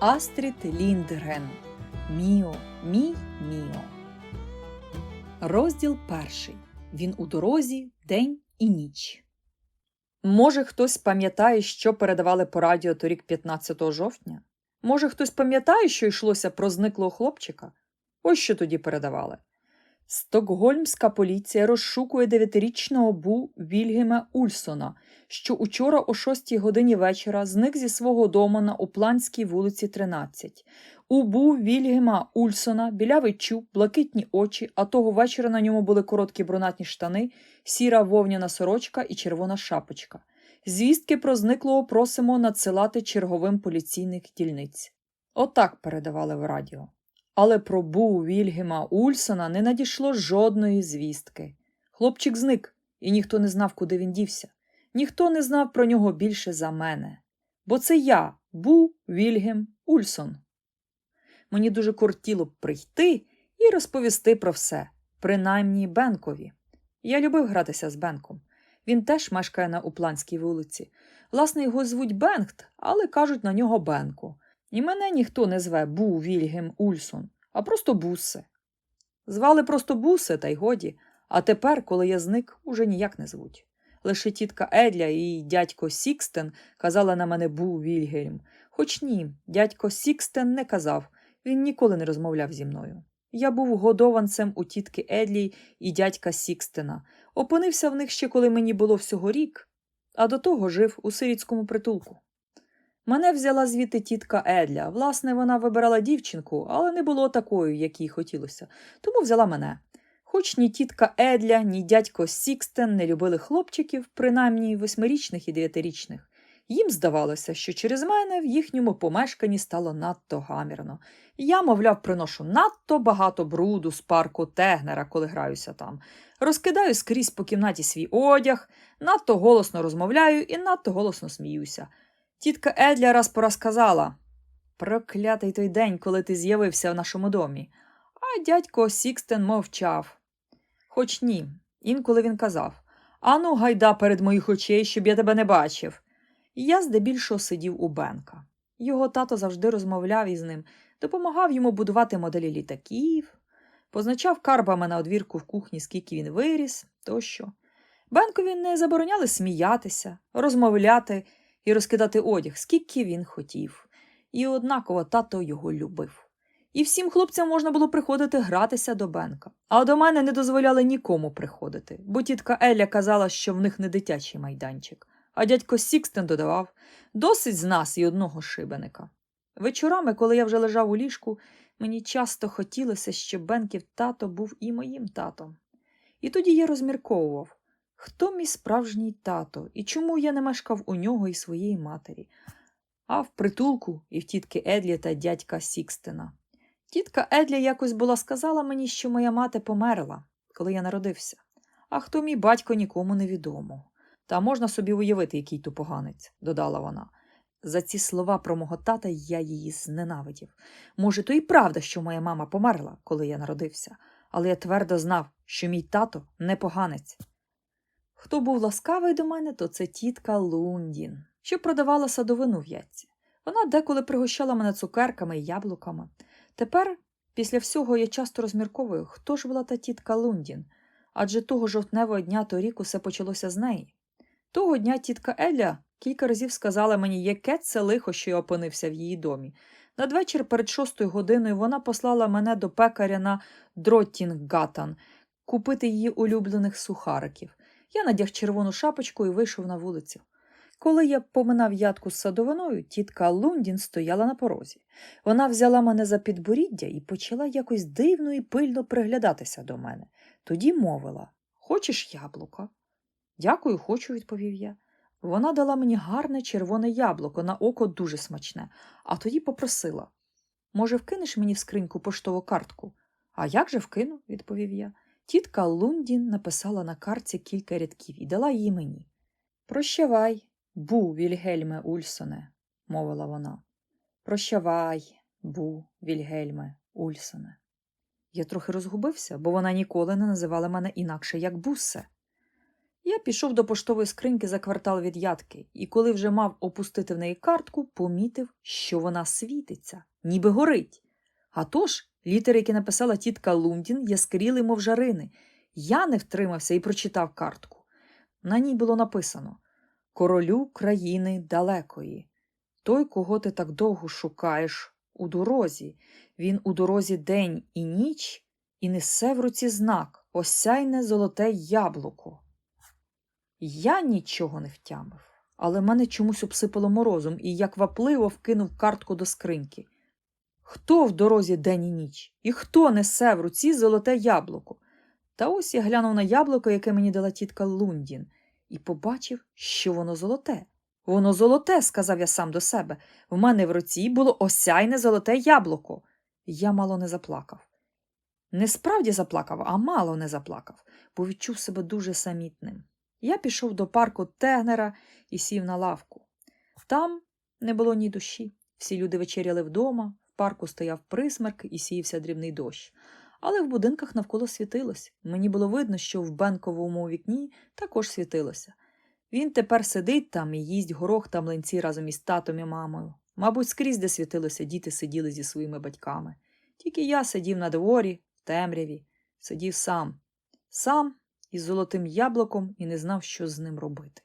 Астрід Ліндгрен. Міо, мій Міо. Розділ перший. Він у дорозі день і ніч. Може, хтось пам'ятає, що передавали по радіо торік 15 жовтня? Може, хтось пам'ятає, що йшлося про зниклого хлопчика? Ось що тоді передавали. Стокгольмська поліція розшукує дев'ятирічного Бу Вільгема Ульсона, що учора о 6 годині вечора зник зі свого дому на Упланській вулиці 13. У Бу Вільгема Ульсона білявий чуб, блакитні очі, а того вечора на ньому були короткі брунатні штани, сіра вовняна сорочка і червона шапочка. Звістки про зниклого просимо надсилати черговим поліційних дільниць. Отак передавали в радіо. Але про Бу Вільгема Ульсона не надійшло жодної звістки. Хлопчик зник, і ніхто не знав, куди він дівся. Ніхто не знав про нього більше за мене. Бо це я, Бу Вільгем Ульсон. Мені дуже кортіло б прийти і розповісти про все, принаймні Бенкові. Я любив гратися з Бенком. Він теж мешкає на Упланській вулиці. Власне, його звуть Бенгт, але кажуть на нього Бенку. І мене ніхто не зве Бу Вільгем Ульсон, а просто Бусе. Звали просто Бусе, та й годі, а тепер, коли я зник, уже ніяк не звуть. Лише тітка Едля і дядько Сікстен казали на мене Бу Вільгельм. Хоч ні, дядько Сікстен не казав, він ніколи не розмовляв зі мною. Я був годованцем у тітки Едлі і дядька Сікстена. Опинився в них ще коли мені було всього рік, а до того жив у сирітському притулку. Мене взяла звідти тітка Едля. Власне, вона вибирала дівчинку, але не було такою, як їй хотілося, тому взяла мене. Хоч ні тітка Едля, ні дядько Сікстен не любили хлопчиків, принаймні восьмирічних і дев'ятирічних. Їм здавалося, що через мене в їхньому помешканні стало надто гамірно. Я, мовляв, приношу надто багато бруду з парку Тегнера, коли граюся там. Розкидаю скрізь по кімнаті свій одяг, надто голосно розмовляю і надто голосно сміюся. Тітка Едля раз по раз сказала Проклятий той день, коли ти з'явився в нашому домі. А дядько Сікстен мовчав. Хоч ні, інколи він казав Ану, гайда перед моїх очей, щоб я тебе не бачив. І я здебільшого сидів у Бенка. Його тато завжди розмовляв із ним, допомагав йому будувати моделі літаків, позначав карбами на одвірку в кухні, скільки він виріс, тощо. Бенкові не забороняли сміятися, розмовляти і розкидати одяг, скільки він хотів. І однаково тато його любив. І всім хлопцям можна було приходити гратися до Бенка. А до мене не дозволяли нікому приходити, бо тітка Еля казала, що в них не дитячий майданчик. А дядько Сікстен додавав досить з нас і одного шибеника. Вечорами, коли я вже лежав у ліжку, мені часто хотілося, щоб Бенків тато був і моїм татом. І тоді я розмірковував, хто мій справжній тато і чому я не мешкав у нього і своєї матері, а в притулку і в тітки Едлі та дядька Сікстена. Тітка Едля якось була сказала мені, що моя мати померла, коли я народився, а хто мій батько нікому не відомо. Та можна собі уявити, який то поганець, додала вона. За ці слова про мого тата я її зненавидів. Може, то і правда, що моя мама померла, коли я народився, але я твердо знав, що мій тато не поганець. Хто був ласкавий до мене, то це тітка Лундін, що продавала садовину в яйці. Вона деколи пригощала мене цукерками і яблуками. Тепер, після всього, я часто розмірковую, хто ж була та тітка Лундін, адже того жовтневого дня торік усе почалося з неї. Того дня тітка Еля кілька разів сказала мені, яке це лихо, що я опинився в її домі. Надвечір перед шостою годиною вона послала мене до пекаря на Дроттінггатан купити її улюблених сухариків. Я надяг червону шапочку і вийшов на вулицю. Коли я поминав ядку з садовиною, тітка Лундін стояла на порозі. Вона взяла мене за підборіддя і почала якось дивно і пильно приглядатися до мене. Тоді мовила Хочеш яблука? Дякую, хочу, відповів я. Вона дала мені гарне червоне яблуко, на око дуже смачне, а тоді попросила Може, вкинеш мені в скриньку поштову картку? А як же вкину, відповів я. Тітка Лундін написала на картці кілька рядків і дала її мені. Прощавай, бу, Вільгельме Ульсоне, мовила вона. Прощавай, бу, Вільгельме Ульсоне. Я трохи розгубився, бо вона ніколи не називала мене інакше як Буссе. Я пішов до поштової скриньки за квартал від ядки, і коли вже мав опустити в неї картку, помітив, що вона світиться, ніби горить. А тож, літери, які написала тітка Лундін, яскріли, мов жарини. Я не втримався і прочитав картку. На ній було написано Королю країни далекої. Той, кого ти так довго шукаєш, у дорозі. Він у дорозі день і ніч і несе в руці знак осяйне золоте яблуко. Я нічого не втямив, але мене чомусь обсипало морозом і я квапливо вкинув картку до скриньки. Хто в дорозі день і ніч? І хто несе в руці золоте яблуко? Та ось я глянув на яблуко, яке мені дала тітка Лундін, і побачив, що воно золоте. Воно золоте, сказав я сам до себе. В мене в руці було осяйне золоте яблуко. Я мало не заплакав. Не справді заплакав, а мало не заплакав, бо відчув себе дуже самітним. Я пішов до парку Тегнера і сів на лавку. Там не було ні душі. Всі люди вечеряли вдома, парку стояв присмерк і сіявся дрібний дощ. Але в будинках навколо світилось. Мені було видно, що в бенковому вікні також світилося. Він тепер сидить там і їсть горох та млинці разом із татом і мамою. Мабуть, скрізь, де світилося, діти сиділи зі своїми батьками. Тільки я сидів на дворі, в темряві, сидів сам, сам із золотим яблуком і не знав, що з ним робити.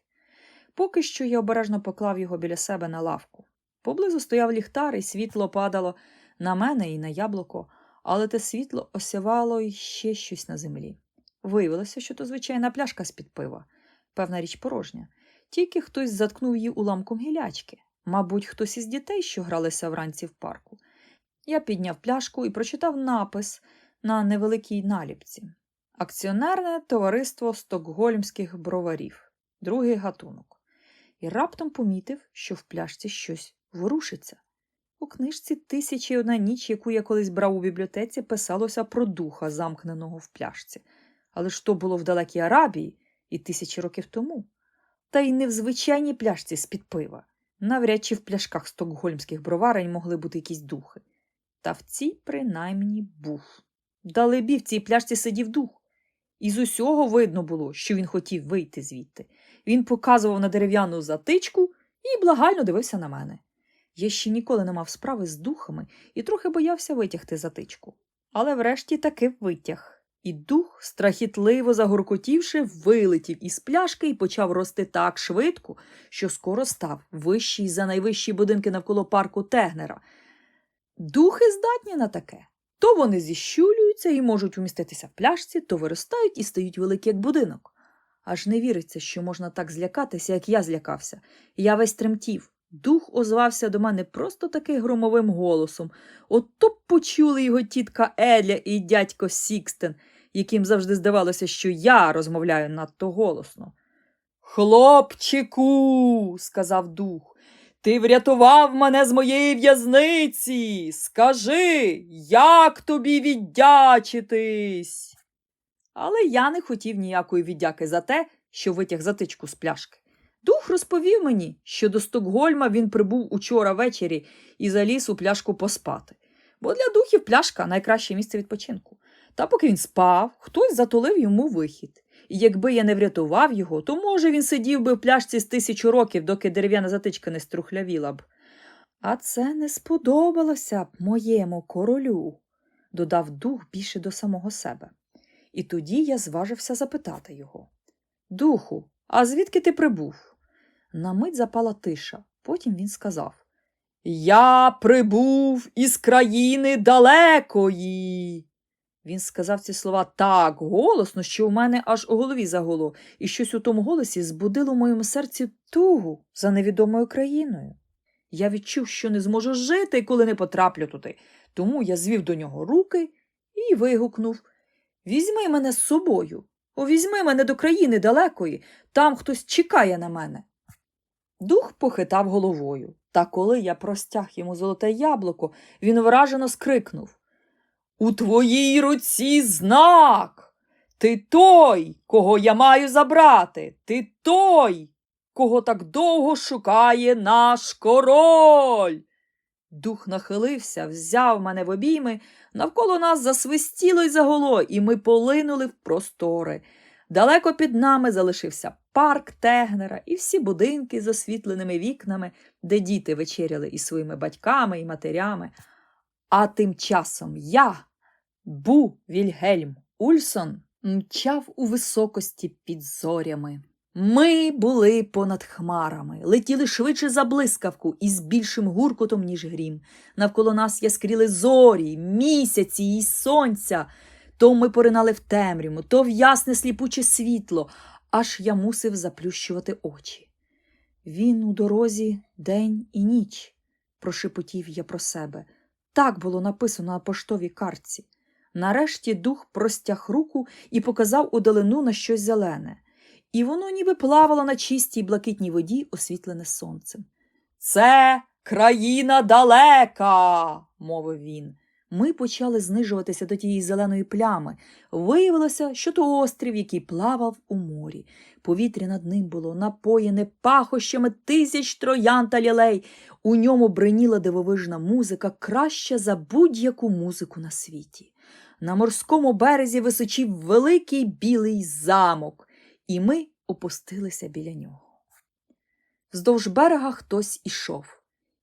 Поки що я обережно поклав його біля себе на лавку. Поблизу стояв ліхтар, і світло падало на мене і на яблуко, але те світло осявало й ще щось на землі. Виявилося, що то звичайна пляшка з-під пива, певна річ порожня. Тільки хтось заткнув її уламком гілячки. Мабуть, хтось із дітей, що гралися вранці в парку. Я підняв пляшку і прочитав напис на невеликій наліпці. Акціонерне товариство стокгольмських броварів, другий гатунок. І раптом помітив, що в пляшці щось ворушиться. У книжці Тисячі одна ніч, яку я колись брав у бібліотеці, писалося про духа, замкненого в пляшці. Але ж то було в далекій Арабії і тисячі років тому. Та й не в звичайній пляшці з-під пива. Навряд чи в пляшках стокгольмських броварень могли бути якісь духи. Та в цій, принаймні, був. Далебі в цій пляшці сидів дух. Із усього видно було, що він хотів вийти звідти. Він показував на дерев'яну затичку і благально дивився на мене. Я ще ніколи не мав справи з духами і трохи боявся витягти затичку. Але врешті таки витяг. І дух, страхітливо загоркотівши, вилетів із пляшки і почав рости так швидко, що скоро став вищий за найвищі будинки навколо парку Тегнера. Духи здатні на таке. То вони зіщулюються і можуть вміститися в пляшці, то виростають і стають великі, як будинок. Аж не віриться, що можна так злякатися, як я злякався. Я весь тремтів. Дух озвався до мене просто таки громовим голосом. От то б почули його тітка Еля і дядько Сікстен, яким завжди здавалося, що я розмовляю надто голосно. Хлопчику, сказав дух, ти врятував мене з моєї в'язниці. Скажи, як тобі віддячитись? Але я не хотів ніякої віддяки за те, що витяг затичку з пляшки. Дух розповів мені, що до Стокгольма він прибув учора ввечері і заліз у пляшку поспати. Бо для духів пляшка найкраще місце відпочинку. Та поки він спав, хтось затулив йому вихід. І якби я не врятував його, то, може, він сидів би в пляшці з тисячу років, доки дерев'яна затичка не струхлявіла б. А це не сподобалося б моєму королю, додав дух більше до самого себе. І тоді я зважився запитати його Духу, а звідки ти прибув? На мить запала тиша. Потім він сказав Я прибув із країни далекої. Він сказав ці слова так голосно, що у мене аж у голові загуло, і щось у тому голосі збудило в моєму серці тугу за невідомою країною. Я відчув, що не зможу жити, коли не потраплю туди, тому я звів до нього руки і вигукнув Візьми мене з собою, о, візьми мене до країни далекої, там хтось чекає на мене. Дух похитав головою, та коли я простяг йому золоте яблуко, він вражено скрикнув У твоїй руці знак. Ти той, кого я маю забрати. Ти той, кого так довго шукає наш король. Дух нахилився, взяв мене в обійми, навколо нас засвистіло й загуло, і ми полинули в простори. Далеко під нами залишився парк Тегнера і всі будинки з освітленими вікнами, де діти вечеряли із своїми батьками і матерями. А тим часом я, Бу Вільгельм Ульсон, мчав у високості під зорями. Ми були понад хмарами, летіли швидше за блискавку і з більшим гуркотом, ніж грім. Навколо нас яскріли зорі, місяці і сонця. То ми поринали в темряву, то в ясне сліпуче світло, аж я мусив заплющувати очі. Він у дорозі день і ніч, прошепотів я про себе. Так було написано на поштовій картці. Нарешті дух простяг руку і показав удалину на щось зелене, і воно ніби плавало на чистій блакитній воді, освітлене сонцем. Це країна далека, мовив він. Ми почали знижуватися до тієї зеленої плями. Виявилося, що то острів, який плавав у морі. Повітря над ним було напоєне пахощами тисяч троян та лілей. У ньому бриніла дивовижна музика, краща за будь-яку музику на світі. На морському березі височив великий білий замок, і ми опустилися біля нього. Вздовж берега хтось ішов.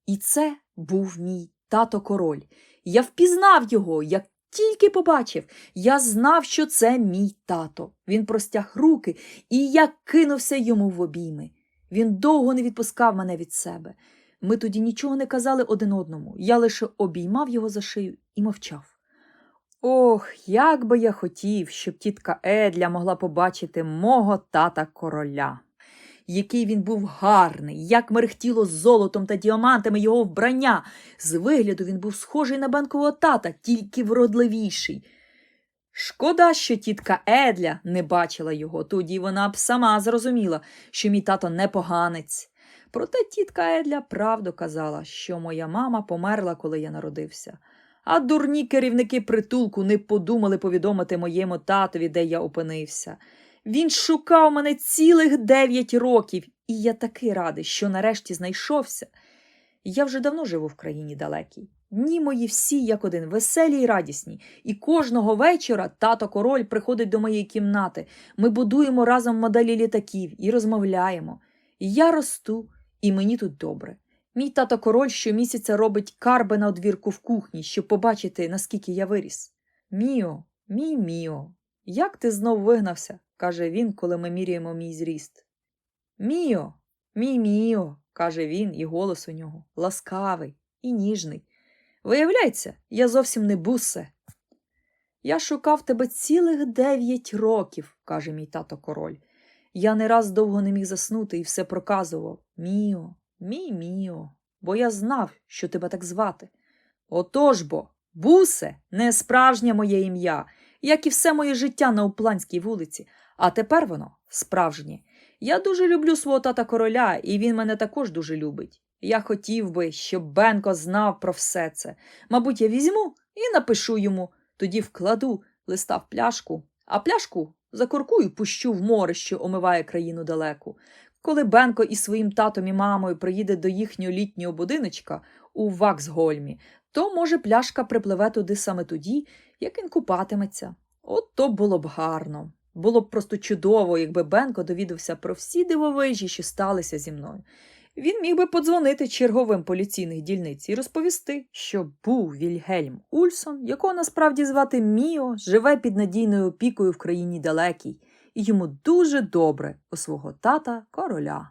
І це був мій тато король. Я впізнав його, як тільки побачив. Я знав, що це мій тато. Він простяг руки, і я кинувся йому в обійми. Він довго не відпускав мене від себе. Ми тоді нічого не казали один одному. Я лише обіймав його за шию і мовчав. Ох, як би я хотів, щоб тітка Едля могла побачити мого тата короля. Який він був гарний, як мерехтіло золотом та діамантами його вбрання. З вигляду він був схожий на банкового тата, тільки вродливіший. Шкода, що тітка Едля не бачила його, тоді вона б сама зрозуміла, що мій тато не поганець. Проте тітка Едля правду казала, що моя мама померла, коли я народився. А дурні керівники притулку не подумали повідомити моєму татові, де я опинився. Він шукав мене цілих дев'ять років, і я такий радий, що нарешті знайшовся. Я вже давно живу в країні далекій. Дні мої всі, як один, веселі й радісні, і кожного вечора тато король приходить до моєї кімнати. Ми будуємо разом моделі літаків і розмовляємо. Я росту, і мені тут добре. Мій тато король щомісяця робить карби на одвірку в кухні, щоб побачити, наскільки я виріс. Міо, мій міо, як ти знов вигнався? Каже він, коли ми міряємо мій зріст. Міо, мій міо, каже він, і голос у нього ласкавий і ніжний. Виявляється, я зовсім не бусе. Я шукав тебе цілих дев'ять років, каже мій тато король. Я не раз довго не міг заснути і все проказував. Міо, мій міо, бо я знав, що тебе так звати. Отож бо, бусе, не справжнє моє ім'я, як і все моє життя на Упланській вулиці, а тепер воно справжнє. Я дуже люблю свого тата короля, і він мене також дуже любить. Я хотів би, щоб Бенко знав про все це. Мабуть, я візьму і напишу йому, тоді вкладу листа в пляшку, а пляшку закуркую пущу в море, що омиває країну далеку. Коли Бенко із своїм татом і мамою приїде до їхнього літнього будиночка у Ваксгольмі, то, може, пляшка припливе туди саме тоді, як він купатиметься. От то було б гарно. Було б просто чудово, якби Бенко довідався про всі дивовижі, що сталися зі мною. Він міг би подзвонити черговим поліційних дільниць і розповісти, що був Вільгельм Ульсон, якого насправді звати Міо, живе під надійною опікою в країні далекій, і йому дуже добре у свого тата короля.